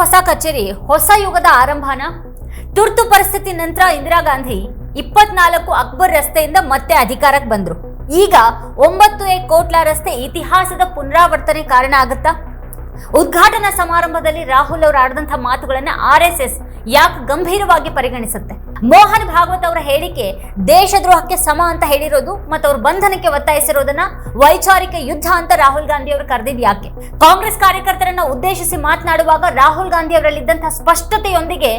ಹೊಸ ಕಚೇರಿ, ಹೊಸ ಯುಗದ ಆರಂಭನ? ತುರ್ತು ಪರಿಸ್ಥಿತಿ ನಂತರ ಇಂದಿರಾ ಗಾಂಧಿ ಇಪ್ಪತ್ನಾಲ್ಕು ಅಕ್ಬರ್ ರಸ್ತೆಯಿಂದ ಮತ್ತೆ ಅಧಿಕಾರಕ್ಕೆ ಬಂದರು. ಈಗ ಒಂಬತ್ತು ಎ ಕೋಟ್ಲಾ ರಸ್ತೆ ಇತಿಹಾಸದ ಪುನರಾವರ್ತನೆ ಕಾರಣ ಆಗುತ್ತಾ? ಉದ್ಘಾಟನಾ ಸಮಾರಂಭದಲ್ಲಿ ರಾಹುಲ್ ಅವರು ಆಡಿದಂಥ ಮಾತುಗಳನ್ನ ಆರ್ ಎಸ್ ಎಸ್ ಯಾಕೆ ಗಂಭೀರವಾಗಿ ಪರಿಗಣಿಸುತ್ತೆ? ಮೋಹನ್ ಭಾಗವತ್ ಅವರ ಹೇಳಿಕೆ ದೇಶದ್ರೋಹಕ್ಕೆ ಸಮ ಅಂತ ಹೇಳಿರೋದು ಮತ್ತು ಅವ್ರ ಬಂಧನಕ್ಕೆ ಒತ್ತಾಯಿಸಿರೋದನ್ನ ವೈಚಾರಿಕ ಯುದ್ಧ ಅಂತ ರಾಹುಲ್ ಗಾಂಧಿ ಅವರು ಕರೆದಿದ್ ಯಾಕೆ? ಕಾಂಗ್ರೆಸ್ ಕಾರ್ಯಕರ್ತರನ್ನ ಉದ್ದೇಶಿಸಿ ಮಾತನಾಡುವಾಗ ರಾಹುಲ್ ಗಾಂಧಿ ಅವರಲ್ಲಿದ್ದಂತಹ ಸ್ಪಷ್ಟತೆಯೊಂದಿಗೆ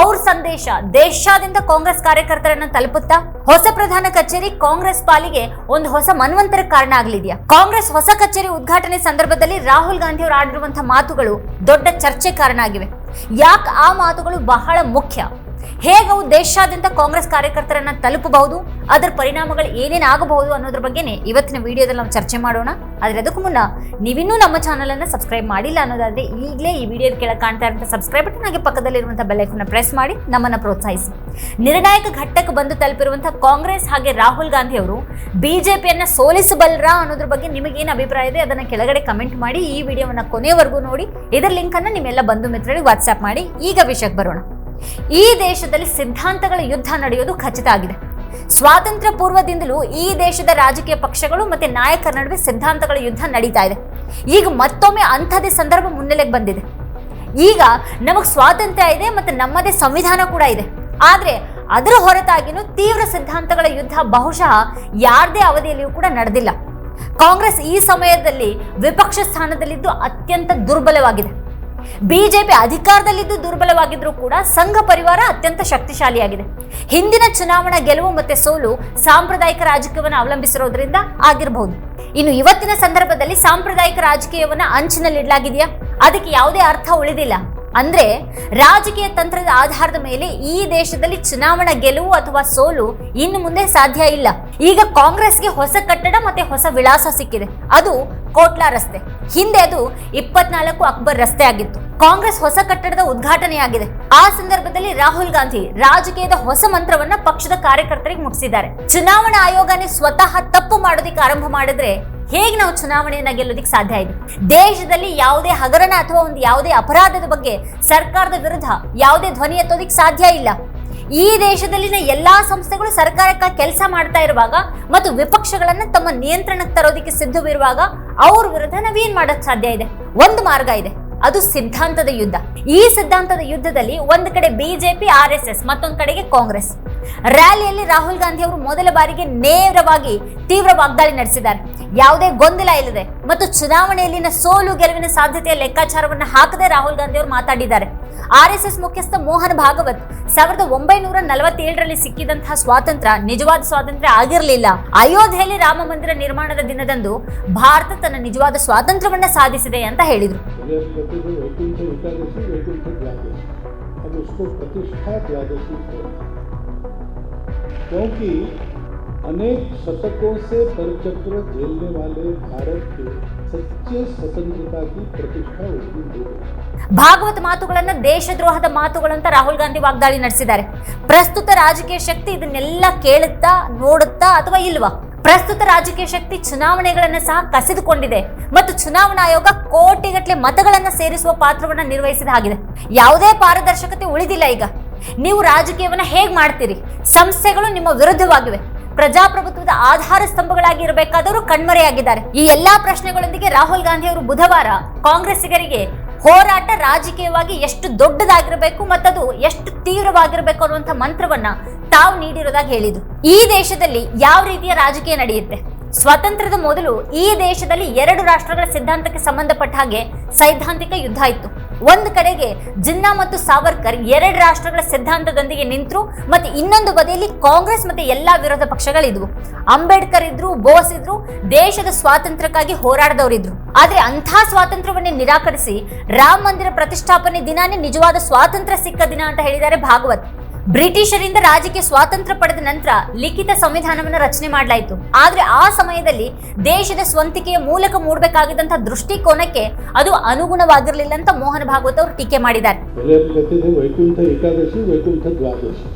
ಅವ್ರ ಸಂದೇಶ ದೇಶಾದ್ಯಂತ ಕಾಂಗ್ರೆಸ್ ಕಾರ್ಯಕರ್ತರನ್ನ ತಲುಪುತ್ತಾ? ಹೊಸ ಪ್ರಧಾನ ಕಚೇರಿ ಕಾಂಗ್ರೆಸ್ ಪಾಲಿಗೆ ಒಂದು ಹೊಸ ಮನ್ವಂತರ ಕಾರಣ ಆಗಲಿದೆಯಾ? ಕಾಂಗ್ರೆಸ್ ಹೊಸ ಕಚೇರಿ ಉದ್ಘಾಟನೆ ಸಂದರ್ಭದಲ್ಲಿ ರಾಹುಲ್ ಗಾಂಧಿ ಅವರು ಆಡಿರುವಂತಹ ಮಾತುಗಳು ದೊಡ್ಡ ಚರ್ಚೆ ಕಾರಣ ಆಗಿವೆ ಯಾಕೆ ಆ ಮಾತುಗಳು ಬಹಳ ಮುಖ್ಯ? ಹೇಗೆ ಅವು ದೇಶಾದ್ಯಂತ ಕಾಂಗ್ರೆಸ್ ಕಾರ್ಯಕರ್ತರನ್ನ ತಲುಪಬಹುದು? ಅದರ ಪರಿಣಾಮಗಳು ಏನೇನು ಆಗಬಹುದು ಅನ್ನೋದ್ರ ಬಗ್ಗೆನೇ ಇವತ್ತಿನ ವಿಡಿಯೋದಲ್ಲಿ ನಾವು ಚರ್ಚೆ ಮಾಡೋಣ. ಆದರೆ ಅದಕ್ಕೂ ಮುನ್ನ ನೀವಿನ್ನೂ ನಮ್ಮ ಚಾನಲ್ ಅನ್ನ ಸಬ್ಸ್ಕ್ರೈಬ್ ಮಾಡಿಲ್ಲ ಅನ್ನೋದಾದ್ರೆ ಈಗಲೇ ಈ ವಿಡಿಯೋದ ಕೆಳಗೆ ಕಾಣ್ತಾ ಇರುವಂಥ ಸಬ್ಸ್ಕ್ರೈಬ್ ಬಟನ್ ಹಾಗೆ ಪಕ್ಕದಲ್ಲಿರುವಂಥ ಬೆಲ್ಲೈಕನ್ನ ಪ್ರೆಸ್ ಮಾಡಿ ನಮ್ಮನ್ನ ಪ್ರೋತ್ಸಾಹಿಸಿ. ನಿರ್ಣಾಯಕ ಘಟ್ಟಕ್ಕೆ ಬಂದು ತಲುಪಿರುವಂಥ ಕಾಂಗ್ರೆಸ್ ಹಾಗೆ ರಾಹುಲ್ ಗಾಂಧಿ ಅವರು ಬಿಜೆಪಿಯನ್ನ ಸೋಲಿಸಬಲ್ಲರಾ ಅನ್ನೋದ್ರ ಬಗ್ಗೆ ನಿಮಗೇನು ಅಭಿಪ್ರಾಯ ಇದೆ ಅದನ್ನ ಕೆಳಗಡೆ ಕಮೆಂಟ್ ಮಾಡಿ ಈ ವಿಡಿಯೋವನ್ನ ಕೊನೆವರೆಗೂ ನೋಡಿ. ಇದರ ಲಿಂಕ್ ಅನ್ನ ನಿಮ್ಮೆಲ್ಲ ಬಂಧು ಮಿತ್ರರಿಗೆ ವಾಟ್ಸ್ಆ್ಯಪ್ ಮಾಡಿ. ಈಗ ವಿಷಯಕ್ಕೆ ಬರೋಣ. ಈ ದೇಶದಲ್ಲಿ ಸಿದ್ಧಾಂತಗಳ ಯುದ್ಧ ನಡೆಯೋದು ಖಚಿತ ಆಗಿದೆ. ಸ್ವಾತಂತ್ರ್ಯ ಪೂರ್ವದಿಂದಲೂ ಈ ದೇಶದ ರಾಜಕೀಯ ಪಕ್ಷಗಳು ಮತ್ತೆ ನಾಯಕರ ನಡುವೆ ಸಿದ್ಧಾಂತಗಳ ಯುದ್ಧ ನಡೀತಾ ಇದೆ. ಈಗ ಮತ್ತೊಮ್ಮೆ ಅಂಥದ್ದೇ ಸಂದರ್ಭ ಮುನ್ನೆಲೆಗೆ ಬಂದಿದೆ. ಈಗ ನಮಗೆ ಸ್ವಾತಂತ್ರ್ಯ ಇದೆ ಮತ್ತೆ ನಮ್ಮದೇ ಸಂವಿಧಾನ ಕೂಡ ಇದೆ. ಆದರೆ ಅದರ ಹೊರತಾಗಿನೂ ತೀವ್ರ ಸಿದ್ಧಾಂತಗಳ ಯುದ್ಧ ಬಹುಶಃ ಯಾರದೇ ಅವಧಿಯಲ್ಲಿಯೂ ಕೂಡ ನಡೆದಿಲ್ಲ. ಕಾಂಗ್ರೆಸ್ ಈ ಸಮಯದಲ್ಲಿ ವಿಪಕ್ಷ ಸ್ಥಾನದಲ್ಲಿದ್ದು ಅತ್ಯಂತ ದುರ್ಬಲವಾಗಿದೆ. ಬಿಜೆಪಿ ಅಧಿಕಾರದಲ್ಲಿದ್ದು ದುರ್ಬಲವಾಗಿದ್ರೂ ಕೂಡ ಸಂಘ ಪರಿವಾರ ಅತ್ಯಂತ ಶಕ್ತಿಶಾಲಿಯಾಗಿದೆ. ಹಿಂದಿನ ಚುನಾವಣಾ ಗೆಲುವು ಮತ್ತೆ ಸೋಲು ಸಾಂಪ್ರದಾಯಿಕ ರಾಜಕೀಯವನ್ನು ಅವಲಂಬಿಸಿರೋದ್ರಿಂದ ಆಗಿರಬಹುದು ಇನ್ನು ಇವತ್ತಿನ ಸಂದರ್ಭದಲ್ಲಿ ಸಾಂಪ್ರದಾಯಿಕ ರಾಜಕೀಯವನ್ನು ಅಂಚಿನಲ್ಲಿಡಲಾಗಿದೆಯಾ? ಅದಕ್ಕೆ ಯಾವುದೇ ಅರ್ಥ ಉಳಿದಿಲ್ಲ. ಅಂದ್ರೆ ರಾಜಕೀಯ ತಂತ್ರದ ಆಧಾರದ ಮೇಲೆ ಈ ದೇಶದಲ್ಲಿ ಚುನಾವಣಾ ಗೆಲುವು ಅಥವಾ ಸೋಲು ಇನ್ನು ಮುಂದೆ ಸಾಧ್ಯ ಇಲ್ಲ. ಈಗ ಕಾಂಗ್ರೆಸ್ಗೆ ಹೊಸ ಕಟ್ಟಡ ಮತ್ತೆ ಹೊಸ ವಿಳಾಸ ಸಿಕ್ಕಿದೆ. ಅದು ಕೋಟ್ಲಾ ರಸ್ತೆ. ಹಿಂದೆ ಅದು ಇಪ್ಪತ್ನಾಲ್ಕು ಅಕ್ಬರ್ ರಸ್ತೆ ಆಗಿತ್ತು. ಕಾಂಗ್ರೆಸ್ ಹೊಸ ಕಟ್ಟಡದ ಉದ್ಘಾಟನೆಯಾಗಿದೆ. ಆ ಸಂದರ್ಭದಲ್ಲಿ ರಾಹುಲ್ ಗಾಂಧಿ ರಾಜಕೀಯದ ಹೊಸ ಮಂತ್ರವನ್ನ ಪಕ್ಷದ ಕಾರ್ಯಕರ್ತರಿಗೆ ಮುಟ್ಟಿಸಿದ್ದಾರೆ. ಚುನಾವಣಾ ಆಯೋಗನೇ ಸ್ವತಃ ತಪ್ಪು ಮಾಡೋದಿಕ್ಕೆ ಆರಂಭ ಮಾಡಿದ್ರೆ ಹೇಗೆ ನಾವು ಚುನಾವಣೆಯನ್ನ ಗೆಲ್ಲೋದಕ್ಕೆ ಸಾಧ್ಯ ಇದೆ? ದೇಶದಲ್ಲಿ ಯಾವುದೇ ಹಗರಣ ಅಥವಾ ಒಂದು ಯಾವುದೇ ಅಪರಾಧದ ಬಗ್ಗೆ ಸರ್ಕಾರದ ವಿರುದ್ಧ ಯಾವುದೇ ಧ್ವನಿ ಎತ್ತೋದಿಕ್ ಸಾಧ್ಯ ಇಲ್ಲ. ಈ ದೇಶದಲ್ಲಿನ ಎಲ್ಲಾ ಸಂಸ್ಥೆಗಳು ಸರ್ಕಾರಕ್ಕೆ ಕೆಲಸ ಮಾಡ್ತಾ ಇರುವಾಗ ಮತ್ತು ವಿಪಕ್ಷಗಳನ್ನ ತಮ್ಮ ನಿಯಂತ್ರಣಕ್ಕೆ ತರೋದಿಕ್ಕೆ ಸಿದ್ಧವಿರುವಾಗ ಅವ್ರ ವಿರುದ್ಧ ನಾವೇನ್ ಮಾಡಕ್ ಸಾಧ್ಯ ಇದೆ? ಒಂದು ಮಾರ್ಗ ಇದೆ. ಅದು ಸಿದ್ಧಾಂತದ ಯುದ್ಧ. ಈ ಸಿದ್ಧಾಂತದ ಯುದ್ಧದಲ್ಲಿ ಒಂದು ಕಡೆ ಬಿಜೆಪಿ, ಆರ್ ಎಸ್ ಎಸ್, ಮತ್ತೊಂದು ಕಡೆಗೆ ಕಾಂಗ್ರೆಸ್. ರ್ಯಾಲಿಯಲ್ಲಿ ರಾಹುಲ್ ಗಾಂಧಿ ಅವರು ಮೊದಲ ಬಾರಿಗೆ ನೇರವಾಗಿ ತೀವ್ರ ವಾಗ್ದಾಳಿ ನಡೆಸಿದ್ದಾರೆ. ಯಾವುದೇ ಗೊಂದಲ ಇಲ್ಲದೆ ಮತ್ತು ಚುನಾವಣೆಯಲ್ಲಿನ ಸೋಲು ಗೆಲುವಿನ ಸಾಧ್ಯತೆಯ ಲೆಕ್ಕಾಚಾರವನ್ನು ಹಾಕದೆ ರಾಹುಲ್ ಗಾಂಧಿ ಅವರು ಮಾತಾಡಿದ್ದಾರೆ. ಆರ್ ಎಸ್ ಎಸ್ ಮುಖ್ಯಸ್ಥ ಮೋಹನ್ ಭಾಗವತ್ ಸಾವಿರದ ಒಂಬೈನೂರ ನಲವತ್ತೇಳರಲ್ಲಿ ಸಿಕ್ಕಿದಂತಹ ಸ್ವಾತಂತ್ರ್ಯ ನಿಜವಾದ ಸ್ವಾತಂತ್ರ್ಯ ಆಗಿರಲಿಲ್ಲ. ಅಯೋಧ್ಯೆಯಲ್ಲಿ ರಾಮ ಮಂದಿರ ನಿರ್ಮಾಣದ ದಿನದಂದು ಭಾರತ ತನ್ನ ನಿಜವಾದ ಸ್ವಾತಂತ್ರ್ಯವನ್ನ ಸಾಧಿಸಿದೆ ಅಂತ ಹೇಳಿದರು. क्योंकि अनेक शतकों से परचक्र झेलने वाले भारत के सच्चे स्वतंत्रता की प्रतिष्ठा उस दिन हो गई ಭಾಗವತ್ ಮಾತುಗಳನ್ನ ದೇಶದ್ರೋಹದ ಮಾತುಗಳು ಅಂತ ರಾಹುಲ್ ಗಾಂಧಿ ವಾಗ್ದಾಳಿ ನಡೆಸಿದ್ದಾರೆ ಪ್ರಸ್ತುತ ರಾಜಕೀಯ ಶಕ್ತಿ ಇದನ್ನೆಲ್ಲ ಕೇಳುತ್ತಾ ನೋಡುತ್ತಾ ಅಥವಾ ಇಲ್ವಾ ಪ್ರಸ್ತುತ ರಾಜಕೀಯ ಶಕ್ತಿ ಚುನಾವಣೆಗಳನ್ನ ಸಹ ಕಸಿದುಕೊಂಡಿದೆ ಮತ್ತು ಚುನಾವಣಾ ಆಯೋಗ ಕೋಟಿಗಟ್ಟಲೆ ಮತಗಳನ್ನ ಸೇರಿಸುವ ಪಾತ್ರವನ್ನ ನಿರ್ವಹಿಸಿದ ಹಾಗಿದೆ ಯಾವುದೇ ಪಾರದರ್ಶಕತೆ ಉಳಿದಿಲ್ಲ ಈಗ ನೀವು ರಾಜಕೀಯವನ್ನ ಹೇಗೆ ಮಾಡ್ತೀರಿ? ಸಂಸ್ಥೆಗಳು ನಿಮ್ಮ ವಿರುದ್ಧವಾಗಿವೆ. ಪ್ರಜಾಪ್ರಭುತ್ವದ ಆಧಾರ ಸ್ತಂಭಗಳಾಗಿ ಇರಬೇಕಾದವರು ಕಣ್ಮರೆಯಾಗಿದ್ದಾರೆ. ಈ ಎಲ್ಲಾ ಪ್ರಶ್ನೆಗಳೊಂದಿಗೆ ರಾಹುಲ್ ಗಾಂಧಿ ಅವರು ಬುಧವಾರ ಕಾಂಗ್ರೆಸ್ಸಿಗರಿಗೆ ಹೋರಾಟ ರಾಜಕೀಯವಾಗಿ ಎಷ್ಟು ದೊಡ್ಡದಾಗಿರಬೇಕು ಮತ್ತದು ಎಷ್ಟು ತೀವ್ರವಾಗಿರಬೇಕು ಅನ್ನುವಂಥ ಮಂತ್ರವನ್ನ ತಾವು ನೀಡಿರೋದಾಗಿ ಹೇಳಿದ್ರು. ಈ ದೇಶದಲ್ಲಿ ಯಾವ ರೀತಿಯ ರಾಜಕೀಯ ನಡೆಯುತ್ತೆ? ಸ್ವಾತಂತ್ರ್ಯದ ಮೊದಲು ಈ ದೇಶದಲ್ಲಿ ಎರಡು ರಾಷ್ಟ್ರಗಳ ಸಿದ್ಧಾಂತಕ್ಕೆ ಸಂಬಂಧಪಟ್ಟ ಹಾಗೆ ಸೈದ್ಧಾಂತಿಕ ಯುದ್ಧ ಇತ್ತು. ಒಂದು ಕಡೆಗೆ ಜಿನ್ನಾ ಮತ್ತು ಸಾವರ್ಕರ್ ಎರಡು ರಾಷ್ಟ್ರಗಳ ಸಿದ್ಧಾಂತದೊಂದಿಗೆ ನಿಂತರು ಮತ್ತೆ ಇನ್ನೊಂದು ಬದಿಯಲ್ಲಿ ಕಾಂಗ್ರೆಸ್ ಮತ್ತೆ ಎಲ್ಲಾ ವಿರೋಧ ಪಕ್ಷಗಳಿದ್ವು. ಅಂಬೇಡ್ಕರ್ ಇದ್ರು, ಬೋಸ್ ಇದ್ರು, ದೇಶದ ಸ್ವಾತಂತ್ರ್ಯಕ್ಕಾಗಿ ಹೋರಾಡದವರಿದ್ರು. ಆದ್ರೆ ಅಂಥ ಸ್ವಾತಂತ್ರ್ಯವನ್ನೇ ನಿರಾಕರಿಸಿ ರಾಮ ಮಂದಿರ ಪ್ರತಿಷ್ಠಾಪನೆ ದಿನಾನೇ ನಿಜವಾದ ಸ್ವಾತಂತ್ರ್ಯ ಸಿಕ್ಕ ದಿನ ಅಂತ ಹೇಳಿದ್ದಾರೆ ಭಾಗವತ್. ಬ್ರಿಟಿಷರಿಂದ ರಾಜ್ಯಕ್ಕೆ ಸ್ವಾತಂತ್ರ್ಯ ಪಡೆದ ನಂತರ ಲಿಖಿತ ಸಂವಿಧಾನವನ್ನು ರಚನೆ ಮಾಡಲಾಯಿತು ಆದ್ರೆ ಆ ಸಮಯದಲ್ಲಿ ದೇಶದ ಸ್ವಂತಿಕೆಯ ಮೂಲಕ ಮೂಡಬೇಕಾಗಿದ್ದಂತಹ ದೃಷ್ಟಿಕೋನಕ್ಕೆ ಅದು ಅನುಗುಣವಾಗಿರಲಿಲ್ಲ ಅಂತ ಮೋಹನ್ ಭಾಗವತ್ ಅವರು ಟೀಕೆ ಮಾಡಿದ್ದಾರೆ पहले हम कहते थे वैकुंठ एकादशी वैकुंठ द्वादशी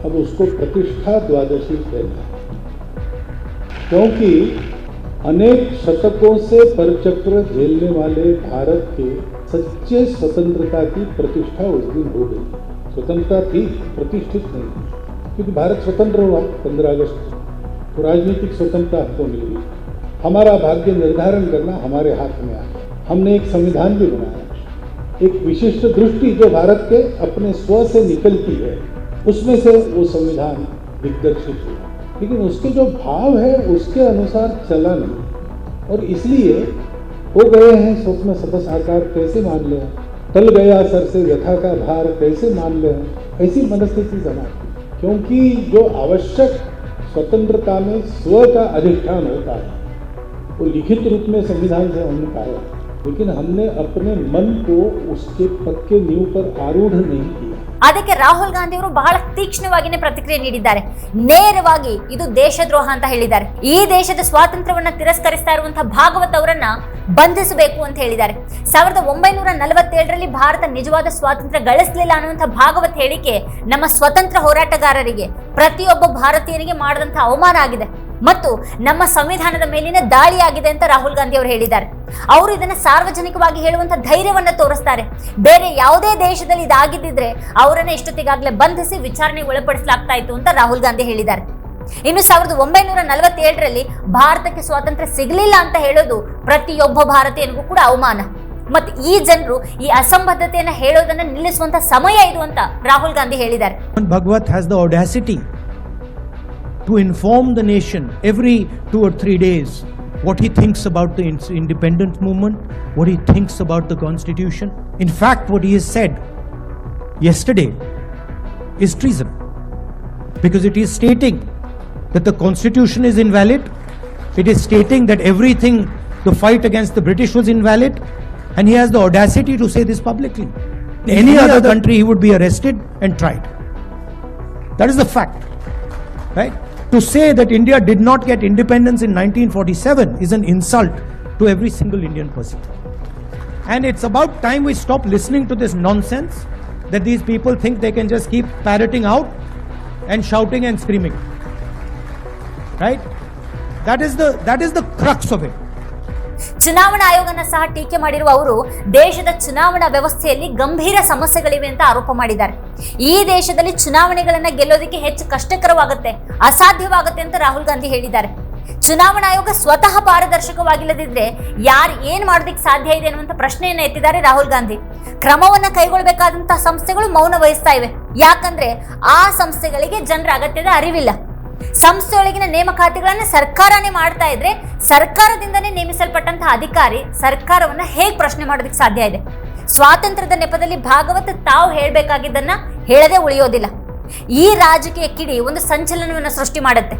अब उसको प्रतिष्ठा द्वादशी कहते हैं क्योंकि अनेक शतकों से परचक्र झेलने वाले भारत के सच्चे स्वतंत्रता की प्रतिष्ठा उस दिन हो गई स्वतंत्रता थी, प्रतिष्ठित नहीं। क्योंकि भारत स्वतंत्र हुआ पंद्रह अगस्त को। तो राजनीतिक स्वतंत्रता हमको मिल। गई हमारा भाग्य निर्धारण करना हमारे हाथ में आ गया हमने एक संविधान भी बनाया। एक विशिष्ट दृष्टि जो भारत के अपने स्व से निकलती है, उसमें से वो संविधान दिग्दर्शित हुआ। लेकिन उसके जो भाव है, उसके अनुसार चला नहीं। और इसलिए हो गए हैं स्वप्न सत साकार कैसे मान ले टल गया सर से व्यथा का भार कैसे मान ले? ऐसी मनस्थिति जमा क्योंकि जो आवश्यक स्वतंत्रता में स्व का अधिष्ठान होता है, वो लिखित रूप में संविधान से हमने पाया। लेकिन हमने अपने मन को उसके पक्के नींव पर आरूढ़ नहीं किया। ಅದಕ್ಕೆ ರಾಹುಲ್ ಗಾಂಧಿ ಅವರು ಬಹಳ ತೀಕ್ಷ್ಣವಾಗಿನೇ ಪ್ರತಿಕ್ರಿಯೆ ನೀಡಿದ್ದಾರೆ. ನೇರವಾಗಿ ಇದು ದೇಶದ್ರೋಹ ಅಂತ ಹೇಳಿದ್ದಾರೆ. ಈ ದೇಶದ ಸ್ವಾತಂತ್ರ್ಯವನ್ನ ತಿರಸ್ಕರಿಸ್ತಾ ಇರುವಂತಹ ಭಾಗವತ್ ಅವರನ್ನ ಬಂಧಿಸಬೇಕು ಅಂತ ಹೇಳಿದ್ದಾರೆ. ಸಾವಿರದ ಒಂಬೈನೂರ ನಲವತ್ತೇಳರಲ್ಲಿ ಭಾರತ ನಿಜವಾದ ಸ್ವಾತಂತ್ರ್ಯ ಗಳಿಸಲಿಲ್ಲ ಅನ್ನುವಂಥ ಭಾಗವತ್ ಹೇಳಿಕೆ ನಮ್ಮ ಸ್ವತಂತ್ರ ಹೋರಾಟಗಾರರಿಗೆ, ಪ್ರತಿಯೊಬ್ಬ ಭಾರತೀಯರಿಗೆ ಮಾಡಿದಂಥ ಅವಮಾನ ಆಗಿದೆ. ಮತ್ತು ನಮ್ಮ ಸಂವಿಧಾನದ ಮೇಲಿನ ದಾಳಿಯಾಗಿದೆ ಅಂತ ರಾಹುಲ್ ಗಾಂಧಿ ಅವರು ಹೇಳಿದ್ದಾರೆ. ಅವರು ಇದನ್ನ ಸಾರ್ವಜನಿಕವಾಗಿ ಹೇಳುವಂತ ಧೈರ್ಯವನ್ನ ತೋರಿಸ್ತಾರೆ. ಬೇರೆ ಯಾವುದೇ ದೇಶದಲ್ಲಿ ಇದಾಗಿದ್ದಿದ್ರೆ ಅವರನ್ನ ಇಷ್ಟೊತ್ತಿಗಾಗಲೇ ಬಂಧಿಸಿ ವಿಚಾರಣೆಗೆ ಒಳಪಡಿಸಲಾಗ್ತಾ ಇತ್ತು ಅಂತ ರಾಹುಲ್ ಗಾಂಧಿ ಹೇಳಿದ್ದಾರೆ. ಇನ್ನು ಸಾವಿರದ ಒಂಬೈನೂರ ನಲವತ್ತೇಳರಲ್ಲಿ ಭಾರತಕ್ಕೆ ಸ್ವಾತಂತ್ರ್ಯ ಸಿಗಲಿಲ್ಲ ಅಂತ ಹೇಳೋದು ಪ್ರತಿಯೊಬ್ಬ ಭಾರತೀಯನಿಗೂ ಕೂಡ ಅವಮಾನ. ಮತ್ತು ಈ ಜನರು ಈ ಅಸಂಬದ್ಧತೆಯನ್ನ ಹೇಳೋದನ್ನ ನಿಲ್ಲಿಸುವಂತ ಸಮಯ ಇದು ಅಂತ ರಾಹುಲ್ ಗಾಂಧಿ ಹೇಳಿದ್ದಾರೆ. Bhagwat has the to inform the nation every two or three days what he thinks about the independence movement, what he thinks about the constitution. In fact, what he has said yesterday is treason because it is stating that the constitution is invalid, it is stating that everything, the fight against the British was invalid, and he has the audacity to say this publicly. In any other country, he would be arrested and tried. That is the fact. Right? To say that India did not get independence in 1947 is an insult to every single Indian person. And it's about time we stop listening to this nonsense that these people think they can just keep parroting out and shouting and screaming. Right? That is the that is the crux of it. ಚುನಾವಣಾ ಆಯೋಗನ ಸಹ ಟೀಕೆ ಮಾಡಿರುವ ಅವರು ದೇಶದ ಚುನಾವಣಾ ವ್ಯವಸ್ಥೆಯಲ್ಲಿ ಗಂಭೀರ ಸಮಸ್ಯೆಗಳಿವೆ ಅಂತ ಆರೋಪ ಮಾಡಿದ್ದಾರೆ. ಈ ದೇಶದಲ್ಲಿ ಚುನಾವಣೆಗಳನ್ನ ಗೆಲ್ಲೋದಕ್ಕೆ ಹೆಚ್ಚು ಕಷ್ಟಕರವಾಗುತ್ತೆ, ಅಸಾಧ್ಯವಾಗುತ್ತೆ ಅಂತ ರಾಹುಲ್ ಗಾಂಧಿ ಹೇಳಿದ್ದಾರೆ. ಚುನಾವಣಾ ಆಯೋಗ ಸ್ವತಃ ಪಾರದರ್ಶಕವಾಗಿಲ್ಲದಿದ್ರೆ ಯಾರು ಏನ್ ಮಾಡೋದಕ್ಕೆ ಸಾಧ್ಯ ಇದೆ ಅನ್ನುವಂಥ ಪ್ರಶ್ನೆಯನ್ನ ಎತ್ತಿದ್ದಾರೆ ರಾಹುಲ್ ಗಾಂಧಿ. ಕ್ರಮವನ್ನ ಕೈಗೊಳ್ಳಬೇಕಾದಂತಹ ಸಂಸ್ಥೆಗಳು ಮೌನ ವಹಿಸ್ತಾ ಇವೆ. ಯಾಕಂದ್ರೆ ಆ ಸಂಸ್ಥೆಗಳಿಗೆ ಜನರ ಅಗತ್ಯದ ಅರಿವಿಲ್ಲ. ಸಂಸ್ಥೆಯೊಳಗಿನ ನೇಮಕಾತಿಗಳನ್ನ ಸರ್ಕಾರನೇ ಮಾಡ್ತಾ ಇದ್ರೆ ಸರ್ಕಾರದಿಂದನೇ ನೇಮಿಸಲ್ಪಟ್ಟಂತಹ ಅಧಿಕಾರಿ ಸರ್ಕಾರವನ್ನ ಹೇಗೆ ಪ್ರಶ್ನೆ ಮಾಡೋದಕ್ಕೆ ಸಾಧ್ಯ ಇದೆ? ಸ್ವಾತಂತ್ರ್ಯದ ನೆಪದಲ್ಲಿ ಭಾಗವತ್ ತಾವು ಹೇಳಬೇಕಾಗಿದ್ದನ್ನ ಹೇಳದೆ ಉಳಿಯೋದಿಲ್ಲ. ಈ ರಾಜಕೀಯ ಕಿಡಿ ಒಂದು ಸಂಚಲನವನ್ನು ಸೃಷ್ಟಿ ಮಾಡುತ್ತೆ.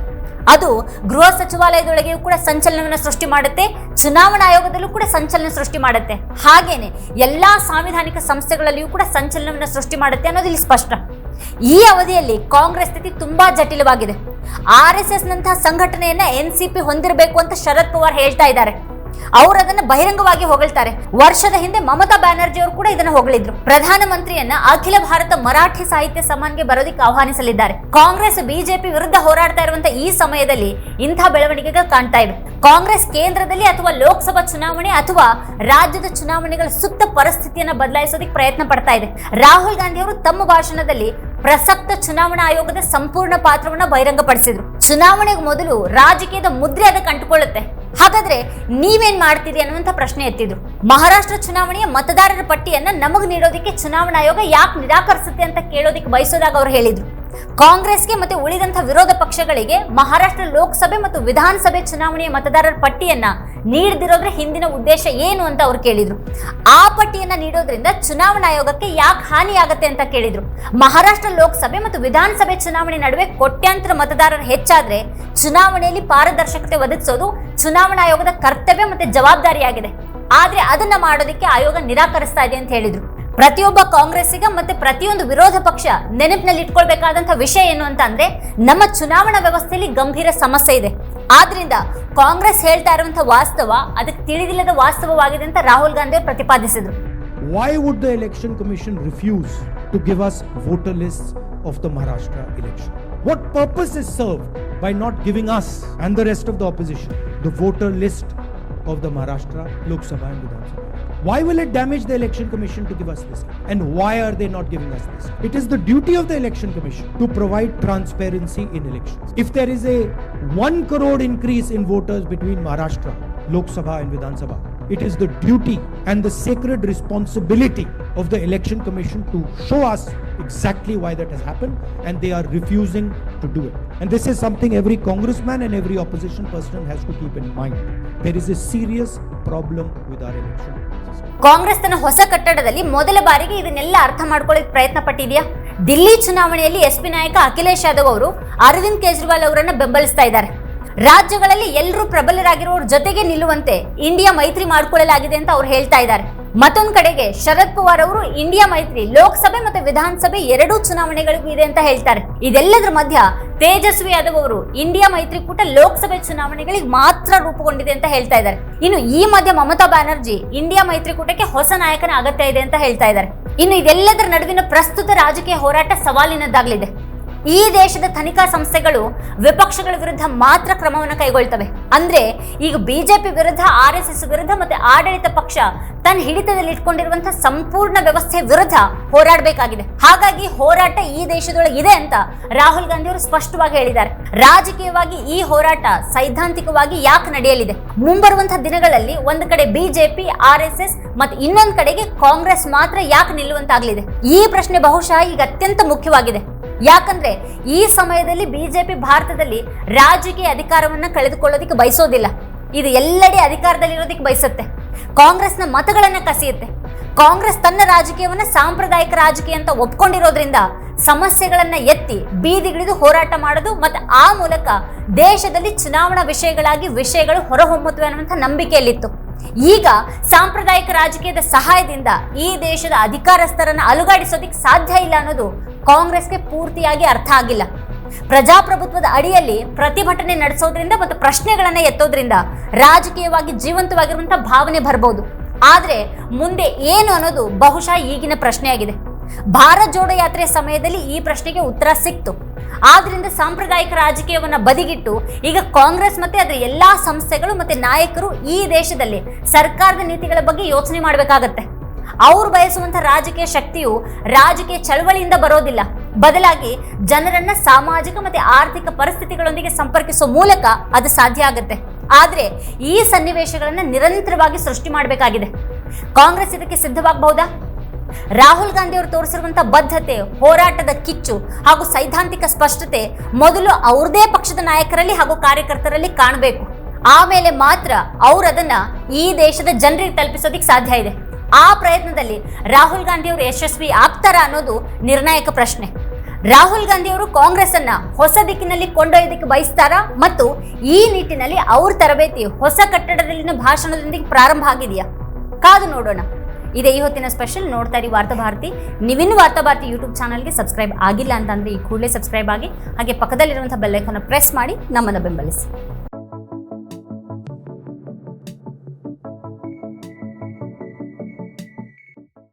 ಅದು ಗೃಹ ಸಚಿವಾಲಯದೊಳಗೆಯೂ ಕೂಡ ಸಂಚಲನವನ್ನು ಸೃಷ್ಟಿ ಮಾಡುತ್ತೆ, ಚುನಾವಣಾ ಆಯೋಗದಲ್ಲೂ ಕೂಡ ಸಂಚಲನ ಸೃಷ್ಟಿ ಮಾಡುತ್ತೆ. ಹಾಗೇನೆ ಎಲ್ಲಾ ಸಾಂವಿಧಾನಿಕ ಸಂಸ್ಥೆಗಳಲ್ಲಿಯೂ ಕೂಡ ಸಂಚಲನವನ್ನು ಸೃಷ್ಟಿ ಮಾಡುತ್ತೆ ಅನ್ನೋದು ಇಲ್ಲಿ ಸ್ಪಷ್ಟ. ಈ ಅವಧಿಯಲ್ಲಿ ಕಾಂಗ್ರೆಸ್ ಸ್ಥಿತಿ ತುಂಬಾ ಜಟಿಲವಾಗಿದೆ. ಆರ್ ಎಸ್ ಎಸ್ ನಂತಹ ಸಂಘಟನೆಯನ್ನ ಎನ್ ಸಿ ಪಿ ಹೊಂದಿರಬೇಕು ಅಂತ ಶರದ್ ಪವಾರ್ ಹೇಳ್ತಾ ಇದ್ದಾರೆ. ಅವರು ಅದನ್ನ ಬಹಿರಂಗವಾಗಿ ಹೊಗಳ್ತಾರೆ. ವರ್ಷದ ಹಿಂದೆ ಮಮತಾ ಬ್ಯಾನರ್ಜಿ ಅವರು ಕೂಡ ಇದನ್ನ ಹೊಗಳಿದ್ರು. ಪ್ರಧಾನಮಂತ್ರಿಯನ್ನ ಅಖಿಲ ಭಾರತ ಮರಾಠಿ ಸಾಹಿತ್ಯ ಸಮಾನ್ಗೆ ಬರೋದಿಕ್ಕೆ ಆಹ್ವಾನಿಸಲಿದ್ದಾರೆ. ಕಾಂಗ್ರೆಸ್, ಬಿಜೆಪಿ ವಿರುದ್ಧ ಹೋರಾಡ್ತಾ ಇರುವಂತಹ ಈ ಸಮಯದಲ್ಲಿ ಇಂಥ ಬೆಳವಣಿಗೆಗಳು ಕಾಣ್ತಾ ಇವೆ. ಕಾಂಗ್ರೆಸ್ ಕೇಂದ್ರದಲ್ಲಿ ಅಥವಾ ಲೋಕಸಭಾ ಚುನಾವಣೆ ಅಥವಾ ರಾಜ್ಯದ ಚುನಾವಣೆಗಳ ಸುತ್ತ ಪರಿಸ್ಥಿತಿಯನ್ನ ಬದಲಾಯಿಸೋದಿಕ್ಕೆ ಪ್ರಯತ್ನ ಪಡ್ತಾ ಇದೆ. ರಾಹುಲ್ ಗಾಂಧಿ ಅವರು ತಮ್ಮ ಭಾಷಣದಲ್ಲಿ ಪ್ರಸಕ್ತ ಚುನಾವಣಾ ಆಯೋಗದ ಸಂಪೂರ್ಣ ಪಾತ್ರವನ್ನ ಬಹಿರಂಗಪಡಿಸಿದ್ರು. ಚುನಾವಣೆಗೆ ಮೊದಲು ರಾಜಕೀಯದ ಮುದ್ರೆ ಅದಕ್ಕೆ ಅಂಟುಕೊಳ್ಳುತ್ತೆ ಹಾಗಾದ್ರೆ ನೀವೇನ್ ಮಾಡ್ತೀರಿ ಅನ್ನುವಂಥ ಪ್ರಶ್ನೆ ಎತ್ತಿದ್ರು. ಮಹಾರಾಷ್ಟ್ರ ಚುನಾವಣೆಯ ಮತದಾರರ ಪಟ್ಟಿಯನ್ನ ನಮಗ್ ನೀಡೋದಕ್ಕೆ ಚುನಾವಣಾ ಆಯೋಗ ಯಾಕೆ ನಿರಾಕರಿಸುತ್ತೆ ಅಂತ ಕೇಳೋದಕ್ಕೆ ಬಯಸೋದಾಗ ಅವ್ರು ಹೇಳಿದ್ರು. ಕಾಂಗ್ರೆಸ್ಗೆ ಮತ್ತೆ ಉಳಿದಂತ ವಿರೋಧ ಪಕ್ಷಗಳಿಗೆ ಮಹಾರಾಷ್ಟ್ರ ಲೋಕಸಭೆ ಮತ್ತು ವಿಧಾನಸಭೆ ಚುನಾವಣೆಯ ಮತದಾರರ ಪಟ್ಟಿಯನ್ನ ನೀಡದಿರೋದ್ರ ಹಿಂದಿನ ಉದ್ದೇಶ ಏನು ಅಂತ ಅವ್ರು ಕೇಳಿದ್ರು. ಆ ಪಟ್ಟಿಯನ್ನ ನೀಡೋದ್ರಿಂದ ಚುನಾವಣಾ ಆಯೋಗಕ್ಕೆ ಯಾಕೆ ಹಾನಿಯಾಗತ್ತೆ ಅಂತ ಕೇಳಿದ್ರು. ಮಹಾರಾಷ್ಟ್ರ ಲೋಕಸಭೆ ಮತ್ತು ವಿಧಾನಸಭೆ ಚುನಾವಣೆ ನಡುವೆ ಕೋಟ್ಯಾಂತರ ಮತದಾರರು ಹೆಚ್ಚಾದ್ರೆ ಚುನಾವಣೆಯಲ್ಲಿ ಪಾರದರ್ಶಕತೆ ಒದಗಿಸೋದು ಚುನಾವಣಾ ಆಯೋಗದ ಕರ್ತವ್ಯ ಮತ್ತೆ ಜವಾಬ್ದಾರಿಯಾಗಿದೆ. ಆದ್ರೆ ಅದನ್ನ ಮಾಡೋದಕ್ಕೆ ಆಯೋಗ ನಿರಾಕರಿಸ್ತಾ ಇದೆ ಅಂತ ಹೇಳಿದ್ರು. ಪ್ರತಿಯೊಬ್ಬ ಕಾಂಗ್ರೆಸ್ಸಿಗ ಮತ್ತೆ ಪ್ರತಿಯೊಂದು ವಿರೋಧ ಪಕ್ಷ ನೆನಪಿನಲ್ಲಿ ಇಟ್ಕೊಳ್ಬೇಕಾದಂತಹ ವಿಷಯ ಏನು ಅಂತ ಅಂದ್ರೆ, ನಮ್ಮ ಚುನಾವಣಾ ವ್ಯವಸ್ಥೆಯಲ್ಲಿ ಗಂಭೀರ ಸಮಸ್ಯೆ ಇದೆ. ಆದ್ರಿಂದ ಕಾಂಗ್ರೆಸ್ ಹೇಳ್ತಾ ಇರುವಂತಹ ವಾಸ್ತವ ಅದಕ್ಕೆ ತಿಳಿದಿಲ್ಲದ ವಾಸ್ತವವಾಗಿದೆ ಅಂತ Rahul Gandhi ಪ್ರತಿಪಾದಿಸಿದ್ರು. Why would the election commission refuse to give us voter list of the Maharashtra election What purpose is serve by not giving us and the rest of the opposition the voter list of the Maharashtra Lok Sabha Sabha? Why will it damage the election commission to give us this? And why are they not giving us this? It is the duty of the election commission to provide transparency in elections. If there is a 1 crore increase in voters between Maharashtra, Lok Sabha and Vidhan Sabha, it is the duty and the sacred responsibility of the election commission to show us exactly why that has happened and they are refusing to do it. And this is something every congressman and every opposition person has to keep in mind. There is a serious problem with our election. Congress ತನ್ನ ಹೊಸ ಕಟ್ಟಡದಲ್ಲಿ ಮೊದಲ ಬಾರಿಗೆ ಇದನ್ನೆಲ್ಲ ಅರ್ಥ ಮಾಡ್ಕೊಳ್ಳಿಕ್ ಪ್ರಯತ್ನ ಪಟ್ಟಿದೆಯಾ? ದಿಲ್ಲಿ ಚುನಾವಣೆಯಲ್ಲಿ S P ನಾಯಕ ಅಖಿಲೇಶ್ ಯಾದವ್ ಅವರು ಅರವಿಂದ್ ಕೇಜ್ರಿವಾಲ್ ಅವರನ್ನು ಬೆಂಬಲಿಸ್ತಾ ಇದ್ದಾರೆ. ರಾಜ್ಯಗಳಲ್ಲಿ ಎಲ್ಲರೂ ಪ್ರಬಲರಾಗಿರೋರ ಜೊತೆಗೆ ನಿಲ್ಲುವಂತೆ ಇಂಡಿಯಾ ಮೈತ್ರಿ ಮಾಡಿಕೊಳ್ಳಲಾಗಿದೆ ಅಂತ ಅವ್ರು ಹೇಳ್ತಾ ಇದ್ದಾರೆ. ಮತ್ತೊಂದ್ ಕಡೆಗೆ ಶರದ್ ಪವಾರ್ ಅವರು ಇಂಡಿಯಾ ಮೈತ್ರಿ, ಲೋಕಸಭೆ ಮತ್ತು ವಿಧಾನಸಭೆ ಎರಡೂ ಚುನಾವಣೆಗಳಿಗೂ ಇದೆ ಅಂತ ಹೇಳ್ತಾರೆ. ಇದೆಲ್ಲದರ ಮಧ್ಯ ತೇಜಸ್ವಿ ಯಾದವ್ ಅವರು ಇಂಡಿಯಾ ಮೈತ್ರಿಕೂಟ ಲೋಕಸಭೆ ಚುನಾವಣೆಗಳಿಗೆ ಮಾತ್ರ ರೂಪುಗೊಂಡಿದೆ ಅಂತ ಹೇಳ್ತಾ ಇದ್ದಾರೆ. ಇನ್ನು ಈ ಮಧ್ಯೆ ಮಮತಾ ಬ್ಯಾನರ್ಜಿ ಇಂಡಿಯಾ ಮೈತ್ರಿಕೂಟಕ್ಕೆ ಹೊಸ ನಾಯಕನ ಅಗತ್ಯ ಇದೆ ಅಂತ ಹೇಳ್ತಾ ಇದ್ದಾರೆ. ಇನ್ನು ಇದೆಲ್ಲದರ ನಡುವಿನ ಪ್ರಸ್ತುತ ರಾಜಕೀಯ ಹೋರಾಟ ಸವಾಲಿನದ್ದಾಗಲಿದೆ. ಈ ದೇಶದ ತನಿಖಾ ಸಂಸ್ಥೆಗಳು ವಿಪಕ್ಷಗಳ ವಿರುದ್ಧ ಮಾತ್ರ ಕ್ರಮವನ್ನು ಕೈಗೊಳ್ತವೆ. ಅಂದ್ರೆ ಈಗ ಬಿಜೆಪಿ ವಿರುದ್ಧ, ಆರ್ ಎಸ್ ವಿರುದ್ಧ ಮತ್ತೆ ಆಡಳಿತ ಪಕ್ಷ ತನ್ನ ಹಿಡಿತದಲ್ಲಿ ಇಟ್ಕೊಂಡಿರುವಂತಹ ಸಂಪೂರ್ಣ ವ್ಯವಸ್ಥೆ ವಿರುದ್ಧ ಹೋರಾಡಬೇಕಾಗಿದೆ. ಹಾಗಾಗಿ ಹೋರಾಟ ಈ ದೇಶದೊಳಗೆ ಇದೆ ಅಂತ ರಾಹುಲ್ ಗಾಂಧಿ ಅವರು ಸ್ಪಷ್ಟವಾಗಿ ಹೇಳಿದ್ದಾರೆ. ರಾಜಕೀಯವಾಗಿ ಈ ಹೋರಾಟ ಸೈದ್ಧಾಂತಿಕವಾಗಿ ಯಾಕೆ ನಡೆಯಲಿದೆ? ಮುಂಬರುವಂತಹ ದಿನಗಳಲ್ಲಿ ಒಂದು ಕಡೆ ಬಿಜೆಪಿ, ಆರ್ ಎಸ್ ಎಸ್ ಮತ್ತೆ ಇನ್ನೊಂದು ಕಡೆಗೆ ಕಾಂಗ್ರೆಸ್ ಮಾತ್ರ ಯಾಕೆ ನಿಲ್ಲುವಂತಾಗಲಿದೆ? ಈ ಪ್ರಶ್ನೆ ಬಹುಶಃ ಈಗ ಅತ್ಯಂತ ಮುಖ್ಯವಾಗಿದೆ. ಯಾಕಂದ್ರೆ ಈ ಸಮಯದಲ್ಲಿ ಬಿಜೆಪಿ ಭಾರತದಲ್ಲಿ ರಾಜಕೀಯ ಅಧಿಕಾರವನ್ನ ಕಳೆದುಕೊಳ್ಳೋದಿಕ್ಕೆ ಬಯಸೋದಿಲ್ಲ. ಇದು ಎಲ್ಲೆಡೆ ಅಧಿಕಾರದಲ್ಲಿರೋದಕ್ಕೆ ಬಯಸುತ್ತೆ. ಕಾಂಗ್ರೆಸ್ನ ಮತಗಳನ್ನ ಕಸಿಯುತ್ತೆ. ಕಾಂಗ್ರೆಸ್ ತನ್ನ ರಾಜಕೀಯವನ್ನ ಸಾಂಪ್ರದಾಯಿಕ ರಾಜಕೀಯ ಅಂತ ಒಪ್ಕೊಂಡಿರೋದ್ರಿಂದ ಸಮಸ್ಯೆಗಳನ್ನ ಎತ್ತಿ ಬೀದಿಗಿಳಿದು ಹೋರಾಟ ಮಾಡೋದು ಮತ್ತು ಆ ಮೂಲಕ ದೇಶದಲ್ಲಿ ಚುನಾವಣಾ ವಿಷಯಗಳಾಗಿ ವಿಷಯಗಳು ಹೊರಹೊಮ್ಮುತ್ತವೆ ಅನ್ನುವಂಥ ನಂಬಿಕೆಯಲ್ಲಿತ್ತು. ಈಗ ಸಾಂಪ್ರದಾಯಿಕ ರಾಜಕೀಯದ ಸಹಾಯದಿಂದ ಈ ದೇಶದ ಅಧಿಕಾರಸ್ಥರನ್ನ ಅಲುಗಾಡಿಸೋದಿಕ್ ಸಾಧ್ಯ ಇಲ್ಲ ಅನ್ನೋದು ಕಾಂಗ್ರೆಸ್ಗೆ ಪೂರ್ತಿಯಾಗಿ ಅರ್ಥ ಆಗಿಲ್ಲ. ಪ್ರಜಾಪ್ರಭುತ್ವದ ಅಡಿಯಲ್ಲಿ ಪ್ರತಿಭಟನೆ ನಡೆಸೋದ್ರಿಂದ ಮತ್ತು ಪ್ರಶ್ನೆಗಳನ್ನ ಎತ್ತೋದ್ರಿಂದ ರಾಜಕೀಯವಾಗಿ ಜೀವಂತವಾಗಿರುವಂತಹ ಭಾವನೆ ಬರಬಹುದು ಆದ್ರೆ ಮುಂದೆ ಏನು ಅನ್ನೋದು ಬಹುಶಃ ಈಗಿನ ಪ್ರಶ್ನೆಯಾಗಿದೆ. ಭಾರತ್ ಜೋಡೋ ಯಾತ್ರೆ ಸಮಯದಲ್ಲಿ ಈ ಪ್ರಶ್ನೆಗೆ ಉತ್ತರ ಸಿಕ್ತು. ಆದ್ರಿಂದ ಸಾಂಪ್ರದಾಯಿಕ ರಾಜಕೀಯವನ್ನ ಬದಿಗಿಟ್ಟು ಈಗ ಕಾಂಗ್ರೆಸ್ ಮತ್ತೆ ಅದರ ಎಲ್ಲಾ ಸಂಸ್ಥೆಗಳು ಮತ್ತೆ ನಾಯಕರು ಈ ದೇಶದಲ್ಲಿ ಸರ್ಕಾರದ ನೀತಿಗಳ ಬಗ್ಗೆ ಯೋಚನೆ ಮಾಡಬೇಕಾಗತ್ತೆ. ಅವ್ರು ಬಯಸುವಂತ ರಾಜಕೀಯ ಶಕ್ತಿಯು ರಾಜಕೀಯ ಚಳವಳಿಯಿಂದ ಬರೋದಿಲ್ಲ. ಬದಲಾಗಿ ಜನರನ್ನ ಸಾಮಾಜಿಕ ಮತ್ತೆ ಆರ್ಥಿಕ ಪರಿಸ್ಥಿತಿಗಳೊಂದಿಗೆ ಸಂಪರ್ಕಿಸುವ ಮೂಲಕ ಅದು ಸಾಧ್ಯ ಆಗುತ್ತೆ. ಆದ್ರೆ ಈ ಸನ್ನಿವೇಶಗಳನ್ನ ನಿರಂತರವಾಗಿ ಸೃಷ್ಟಿ ಮಾಡಬೇಕಾಗಿದೆ. ಕಾಂಗ್ರೆಸ್ ಇದಕ್ಕೆ ಸಿದ್ಧವಾಗಬಹುದಾ? ರಾಹುಲ್ ಗಾಂಧಿ ಅವರು ತೋರಿಸಿರುವಂತಹ ಬದ್ಧತೆ, ಹೋರಾಟದ ಕಿಚ್ಚು ಹಾಗೂ ಸೈದ್ಧಾಂತಿಕ ಸ್ಪಷ್ಟತೆ ಮೊದಲು ಅವ್ರದೇ ಪಕ್ಷದ ನಾಯಕರಲ್ಲಿ ಹಾಗೂ ಕಾರ್ಯಕರ್ತರಲ್ಲಿ ಕಾಣಬೇಕು. ಆಮೇಲೆ ಮಾತ್ರ ಅವರದನ್ನ ಈ ದೇಶದ ಜನರಿಗೆ ತಲುಪಿಸೋದಿಕ್ ಸಾಧ್ಯ ಇದೆ. ಆ ಪ್ರಯತ್ನದಲ್ಲಿ ರಾಹುಲ್ ಗಾಂಧಿ ಅವರು ಯಶಸ್ವಿ ಆಗ್ತಾರಾ ಅನ್ನೋದು ನಿರ್ಣಾಯಕ ಪ್ರಶ್ನೆ. ರಾಹುಲ್ ಗಾಂಧಿ ಅವರು ಕಾಂಗ್ರೆಸ್ ಅನ್ನ ಹೊಸ ದಿಕ್ಕಿನಲ್ಲಿ ಕೊಂಡೊಯ್ಯೋದಕ್ಕೆ ಬಯಸ್ತಾರಾ? ಮತ್ತು ಈ ನಿಟ್ಟಿನಲ್ಲಿ ಅವ್ರ ತರಬೇತಿ ಹೊಸ ಕಟ್ಟಡದಲ್ಲಿನ ಭಾಷಣದೊಂದಿಗೆ ಪ್ರಾರಂಭ ಆಗಿದೆಯಾ? ಕಾದು ನೋಡೋಣ. ಇದೇ ಈ ಹೊತ್ತಿನ ಸ್ಪೆಷಲ್ ನೋಡ್ತಾ ಇರಿ ವಾರ್ತಾಭಾರತಿ ನೀವಿನ್ನು ವಾರ್ತಾ ಭಾರತಿ ಯೂಟ್ಯೂಬ್ ಚಾನಲ್ಗೆ ಸಬ್ಸ್ಕ್ರೈಬ್ ಆಗಿಲ್ಲ ಅಂತಂದ್ರೆ ಈ ಕೂಡಲೇ ಸಬ್ಸ್ಕ್ರೈಬ್ ಆಗಿ ಹಾಗೆ ಪಕ್ಕದಲ್ಲಿರುವಂಥ ಬೆಲ್ಲೈಕನ್ನು ಪ್ರೆಸ್ ಮಾಡಿ ನಮ್ಮನ್ನು ಬೆಂಬಲಿಸಿ.